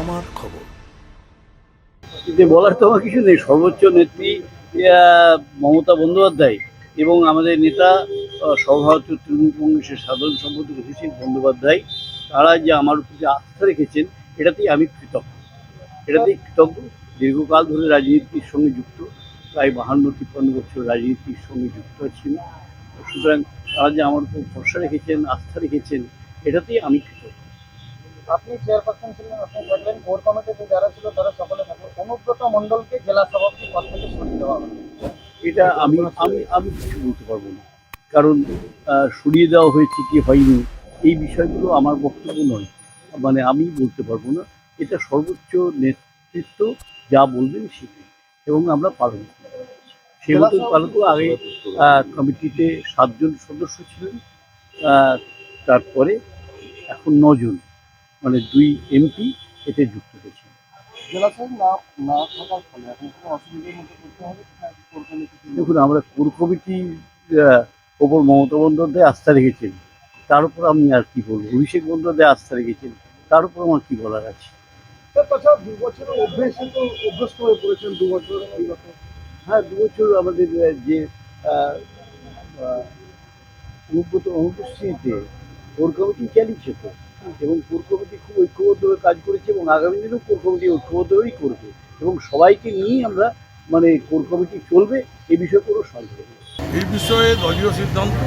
আমার খবর। এতে বলার তো আমার কিছু নেই। সর্বোচ্চ নেত্রী মমতা বন্দ্যোপাধ্যায় এবং আমাদের নেতা সর্বভারতীয় তৃণমূল কংগ্রেসের সাধারণ সম্পাদক অভিষেক বন্দ্যোপাধ্যায়, তারা যে আমার প্রতি আস্থা রেখেছেন, এটাতেই আমি কৃতজ্ঞ। এটাতেই কৃতজ্ঞ। দীর্ঘকাল ধরে রাজনীতির সঙ্গে যুক্ত, প্রায় বাহান্ন তিপ্পান্ন বছর রাজনীতির সঙ্গে যুক্ত আছি। সুতরাং তারা যে আমার উপর ভরসা রেখেছেন, আস্থা রেখেছেন, এটাতেই আমি কৃতজ্ঞ। আপনি চেয়ারপারসন ছিলেন আপনি দেখলেন কোর কমিটিতে যারা ছিল তারা সকলে থাকল। অনুব্রত মণ্ডলকে জেলা সভাপতি পদ থেকে সরিয়ে দেওয়া হলো। এটা আমি আমি আমি কিছু বলতে পারব না। কারণ সরিয়ে দেওয়া হয়েছে কি হয়নি এই বিষয়গুলো আমার বক্তব্য নয়। মানে আমি বলতে পারব না। এটা সর্বোচ্চ নেতৃত্ব যা বলবেন সেটাই। এবং আমরা পালন করব। সে মতো পালন আগে কমিটিতে সাতজন সদস্য ছিলেন তারপরে এখন নজন। মানে দুই এমপি এতে যুক্ত হয়েছে। দেখুন আমরা কোর কমিটির ওপর মমতা বন্দ্যোপাধ্যায় আস্থা রেখেছেন। তার উপর আমি আর কি বলব? অভিষেক বন্দ্যোপাধ্যায় আস্থা রেখেছেন। তার উপর আমার কি বলার আছে? তাছাড়া দু বছরের অভ্যেস তো অভ্যস্ত হয়ে পড়েছেন দু বছর হ্যাঁ দু বছর আমাদের যে অনুব্রত অনুপস্থিতিতে কোর কমিটি চালিয়েছে তো। এবং কোর কমিটি খুব ঐক্যবদ্ধভাবে কাজ করেছে এবং আগামী দিনেও কোর কমিটি ঐক্যবদ্ধভাবেই করবে এবং সবাইকে নিয়েই আমরা মানে কোর কমিটি চলবে, এ বিষয়ে কোনো সন্দেহ নেই। এই বিষয়ে দলীয় সিদ্ধান্ত,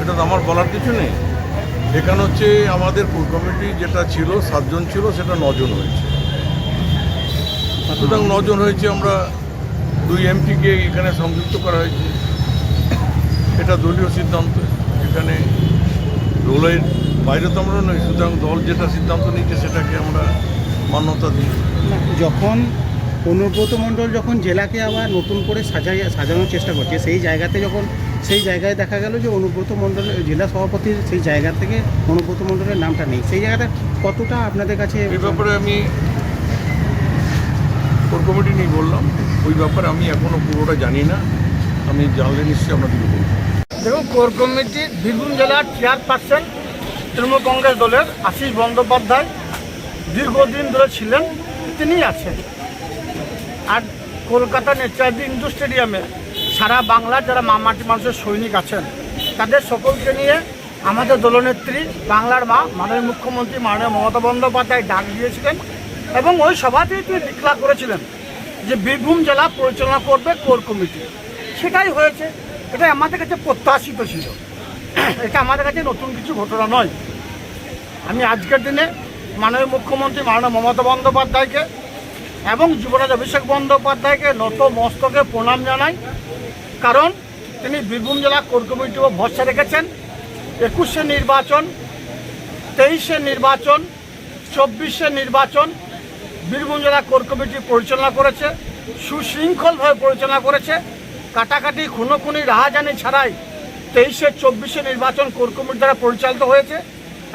এটা আমার বলার কিছু নেই। এখানে হচ্ছে আমাদের কোর কমিটি যেটা ছিল, সাতজন ছিল, সেটা নজন হয়েছে। সুতরাং নজন হয়েছে আমরা দুই এমপিকে এখানে সংযুক্ত করা হয়েছে। এটা দলীয় সিদ্ধান্ত। এখানে দলের বাইরে তো আমরা নই সুতরাং দল যেটা সিদ্ধান্ত নিচ্ছে সেটাকে আমরা মান্যতা দিই। যখন অনুব্রত মণ্ডল যখন জেলাকে আবার নতুন করে সাজাই সাজানোর চেষ্টা করছে সেই জায়গাতে যখন সেই জায়গায় দেখা গেল যে অনুব্রত মণ্ডলের জেলা সভাপতির সেই জায়গা থেকে অনুব্রত মণ্ডলের নামটা নেই। সেই জায়গাটা কতটা আপনাদের কাছে এই ব্যাপারে আমি কোর কমিটি নিয়ে বললাম ওই ব্যাপারে আমি এখনও পুরোটা জানি না। আমি জানলে নিশ্চয়ই আপনাদেরকে বলব। দেখুন কোর কমিটি বীরভূম জেলার চেয়ারপারসন তৃণমূল কংগ্রেস দলের আশিস বন্দ্যোপাধ্যায় দীর্ঘদিন ধরে ছিলেন তিনি আছেন। আর কলকাতা নেচারদি ইন্দু স্টেডিয়ামে সারা বাংলার যারা মামাটি মানুষের সৈনিক আছেন, তাদের সকলকে নিয়ে আমাদের দলনেত্রী বাংলার মা, মাননীয় মুখ্যমন্ত্রী মাননীয় মমতা বন্দ্যোপাধ্যায় ডাক দিয়েছিলেন এবং ওই সভাতেই তিনি ডিক্লার করেছিলেন যে বীরভূম জেলা পরিচালনা করবে কোর কমিটি। সেটাই হয়েছে। এটা আমাদের কাছে প্রত্যাশিত ছিল। এটা আমাদের কাছে নতুন কিছু ঘটনা নয়। আমি আজকের দিনে মাননীয় মুখ্যমন্ত্রী, মাননীয় মমতা বন্দ্যোপাধ্যায়কে এবং যুবরাজ অভিষেক বন্দ্যোপাধ্যায়কে নত মস্তকে প্রণাম জানাই। কারণ তিনি বীরভূম জেলা কোর কমিটিও ভরসা রেখেছেন। একুশে নির্বাচন, তেইশে নির্বাচন, চব্বিশে নির্বাচন বীরভূম জেলা কোর কমিটি পরিচালনা করেছে, সুশৃঙ্খলভাবে পরিচালনা করেছে। কাটাকাটি, খুনোখুনি, রাহাজানি ছাড়াই তেইশে চব্বিশে নির্বাচন কোর কমিটি দ্বারা পরিচালিত হয়েছে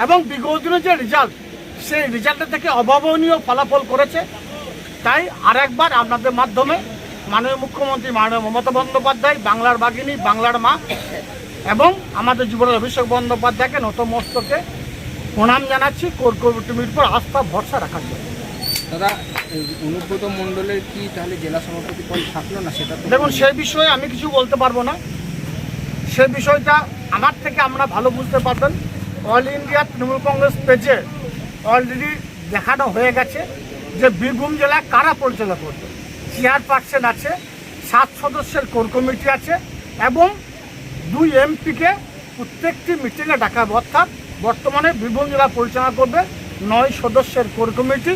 এবং বিগত দিনের যে রেজাল্ট সেই রেজাল্টের থেকে অভাবনীয় ফলাফল করেছে। তাই আরেকবার আপনাদের মাধ্যমে মাননীয় মুখ্যমন্ত্রী মাননীয় মমতা বন্দ্যোপাধ্যায় বাংলার বাগিনী বাংলার মা এবং আমাদের যুবরাজ অভিষেক বন্দ্যোপাধ্যায়কে নতমস্তকে প্রণাম জানাচ্ছি। কোর কমিটির উপর আস্থা ভরসা রাখার জন্য। দাদা অনুব্রত মণ্ডলের কি তাহলে জেলা সভাপতি পদ থাকল না সেটা দেখুন সেই বিষয়ে আমি কিছু বলতে পারব না। সে বিষয়টা আমার থেকে আমরা ভালো বুঝতে পারবেন। অল ইন্ডিয়া তৃণমূল কংগ্রেস পেজে অলরেডি দেখানো হয়ে গেছে যে বীরভূম জেলা কারা পরিচালনা করবে। চেয়ারপারসন আছে, সাত সদস্যের কোর কমিটি আছে এবং দুই এমপিকে প্রত্যেকটি মিটিংয়ে ডাকা অর্থাৎ বর্তমানে বীরভূম জেলা পরিচালনা করবে নয় সদস্যের কোর কমিটি।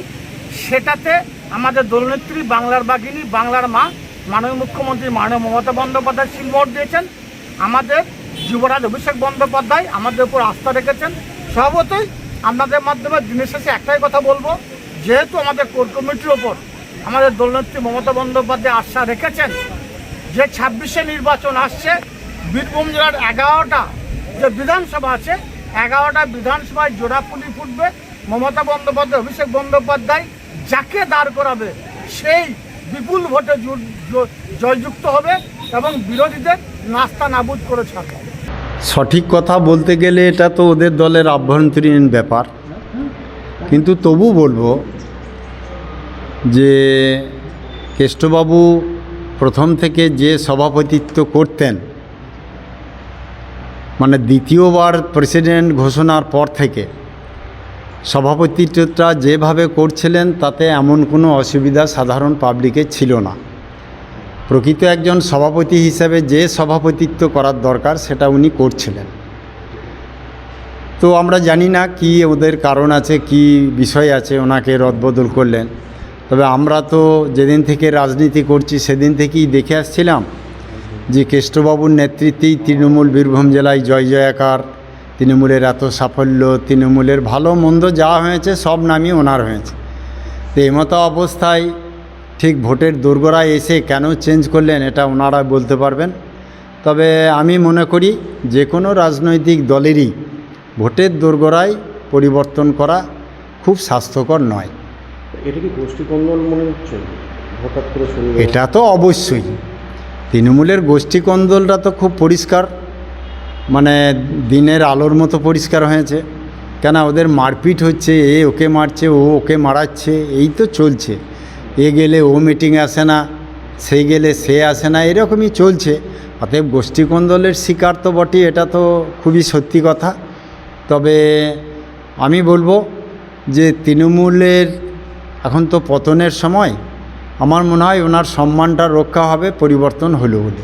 সেটাতে আমাদের দলনেত্রী বাংলার বাগিনী বাংলার মা, মাননীয় মুখ্যমন্ত্রী মাননীয় মমতা বন্দ্যোপাধ্যায় সিলমোহর দিয়েছেন। আমাদের যুবরাজ অভিষেক বন্দ্যোপাধ্যায় আমাদের উপর আস্থা রেখেছেন। স্বভাবতই আপনাদের মাধ্যমে দিনের শেষে একটাই কথা বলব, যেহেতু আমাদের কোর কমিটির ওপর আমাদের দলনেত্রী মমতা বন্দ্যোপাধ্যায় আস্থা রেখেছেন, যে ছাব্বিশে নির্বাচন আসছে, বীরভূম জেলার এগারোটা যে বিধানসভা আছে, এগারোটা বিধানসভায় জোড়াপুলি ফুটবে। মমতা বন্দ্যোপাধ্যায়, অভিষেক বন্দ্যোপাধ্যায় যাকে দাঁড় করাবে, সেই বিপুল ভোটে জয়যুক্ত হবে এবং বিরোধীদের নাস্তা নাবুদ করে ছাড়বে সঠিক কথা বলতে গেলে এটা তো ওদের দলের আভ্যন্তরীণ ব্যাপার। কিন্তু তবু বলব যে কেষ্টবাবু প্রথম থেকে যে সভাপতিত্ব করতেন মানে দ্বিতীয়বার প্রেসিডেন্ট ঘোষণার পর থেকে সভাপতিত্বটা যেভাবে করছিলেন তাতে এমন কোনো অসুবিধা সাধারণ পাবলিকের ছিল না। প্রকৃত একজন সভাপতি হিসাবে যে সভাপতিত্ব করার দরকার, সেটা উনি করছিলেন। তো আমরা জানি না কি ওদের কারণ আছে, কি বিষয় আছে, ওনাকে রদবদল করলেন। তবে আমরা তো যেদিন থেকে রাজনীতি করছি, সেদিন থেকেই দেখে আসছিলাম যে কেষ্টবাবুর নেতৃত্বেই তৃণমূল বীরভূম জেলায় জয় জয়াকার, তৃণমূলের এত সাফল্য, তৃণমূলের ভালো মন্দ যা হয়েছে, সব নামই ওনার হয়েছে। তো এমতো অবস্থায় ঠিক ভোটের দোরগোড়ায় এসে কেন চেঞ্জ করলেন এটা ওনারা বলতে পারবেন। তবে আমি মনে করি যে কোনো রাজনৈতিক দলেরই ভোটের দোরগোড়ায় পরিবর্তন করা খুব স্বাস্থ্যকর নয়। এটা কি গোষ্ঠী কন্দল মনে হচ্ছে? হঠাৎ করে এটা তো অবশ্যই। তৃণমূলের গোষ্ঠী কন্দলটা তো খুব পরিষ্কার। মানে দিনের আলোর মতো পরিষ্কার হয়েছে। কেন ওদের মারপিট হচ্ছে এ ওকে মারছে ও ওকে মারাচ্ছে এই তো চলছে। এ গেলে ও মিটিং আসে না সেই গেলে সে আসে না, এরকমই চলছে। অতএব গোষ্ঠী কন্দলের শিকার তো বটে এটা তো খুবই সত্যি কথা। তবে আমি বলব যে তৃণমূলের এখন তো পতনের সময়, আমার মনে হয় ওনার সম্মানটা রক্ষা হবে, পরিবর্তন হলো বলে।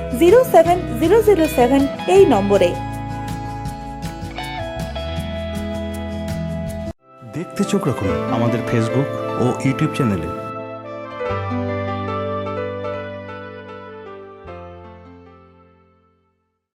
zero seven zero zero seven এই নম্বরে। দেখতে চোখ রাখুন আমাদের ফেসবুক ও ইউটিউব চ্যানেলে